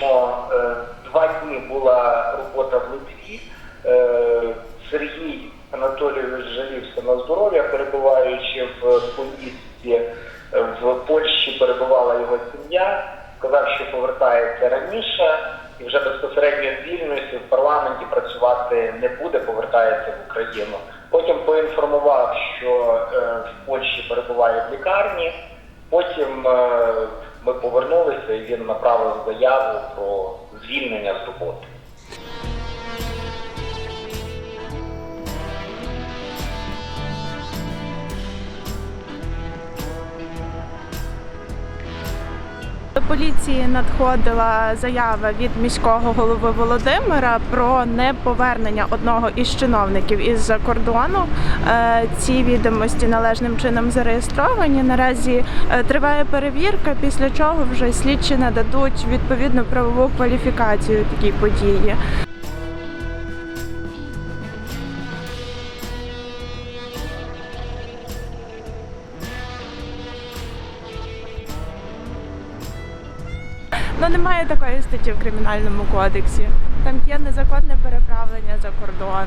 бачимо, е, два дні була робота в Литві. Е, Сергій Анатолійович жалівся на здоров'я, перебуваючи в поїздці в Польщі, перебувала його сім'я. Сказав, що повертається раніше і вже безпосередньо вільності в парламенті працювати не буде, повертається в Україну. Потім поінформував, що е, в Польщі перебуває в лікарні. Потім ми повернулися і він направив заяву про звільнення з роботи. Поліції надходила заява від міського голови Володимира про неповернення одного із чиновників із-за кордону. Е, Ці відомості належним чином зареєстровані. Наразі е, триває перевірка, після чого вже слідчі нададуть відповідну правову кваліфікацію такій події. Ну немає такої статті в кримінальному кодексі. Там є незаконне переправлення за кордон.